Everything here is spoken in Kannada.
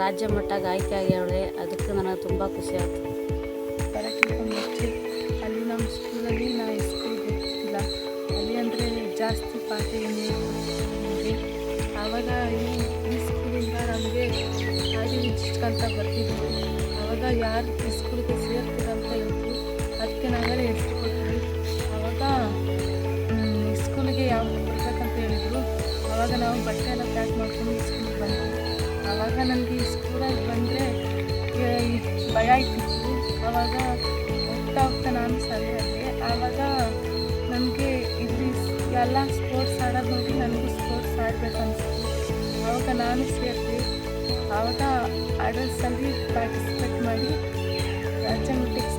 ರಾಜ್ಯ ಮಟ್ಟಕ್ಕೆ ಆಯ್ಕೆ ಆಗ್ಯಾವಳೆ, ಅದಕ್ಕೆ ನನಗೆ ತುಂಬ ಖುಷಿ ಆಯ್ತು ಬರೋಕ್ಕಿಂತ ಮುಂಚೆ ಅಲ್ಲಿ ನಮ್ಮ ಸ್ಕೂಲಲ್ಲಿ ನಾವು ಸ್ಕೂಲ್ಗೆ ಹೋಗ್ತಿಲ್ಲ ಅಲ್ಲಿ ಅಂದರೆ ಜಾಸ್ತಿ ಪಾಠ ಏನೇ ನಮಗೆ ಆವಾಗ ಈ ಈ ಸ್ಕೂಲಿಂದ ನಮಗೆ ಹಾಗೆ ಅಂತ ಬರ್ತಿದ್ವಿ. ಆವಾಗ ಯಾರು ಈ ಸ್ಕೂಲಿಗೆ ಸೇರ್ತೀರಂತ ಹೇಳ್ತು ಅದಕ್ಕೆ ನಾವೆಲ್ಲ ಹೆಸರು ಕೊಟ್ವಿ. ಆವಾಗ ಸ್ಕೂಲಿಗೆ ಯಾವ ಬರ್ಬೇಕಂತ ಹೇಳಿದರು. ಆವಾಗ ನಾವು ಬಟ್ಟೆ ಎಲ್ಲ ಪ್ಯಾಕ್ ಮಾಡ್ಕೊಂಡು ಆವಾಗ ನನಗೆ ಸ್ಕೂಲಾಗಿ ಬಂದರೆ ಭಯ ಇಟ್ಟಿತ್ತು ಆವಾಗ ಹೋಗ್ತಾ ಹೋಗ್ತಾ ನಾನು ಸರಿ ಆದೆ ಆವಾಗ ನನಗೆ ಇಲ್ಲಿ ಎಲ್ಲ ಸ್ಪೋರ್ಟ್ಸ್ ಆಡೋದು ನೋಡಿ ನನಗೂ ಸ್ಪೋರ್ಟ್ಸ್ ಆಡಬೇಕನ್ನಿಸ್ತು ಆವಾಗ ನಾನು ಸೇರ್ತೀವಿ ಆವಾಗ ಆಡಲ್ಸಲ್ಲಿ ಪಾರ್ಟಿಸಿಪೇಟ್ ಮಾಡಿ ರಾಜ್ಯ ಮಟ್ಟಕ್ಕೆ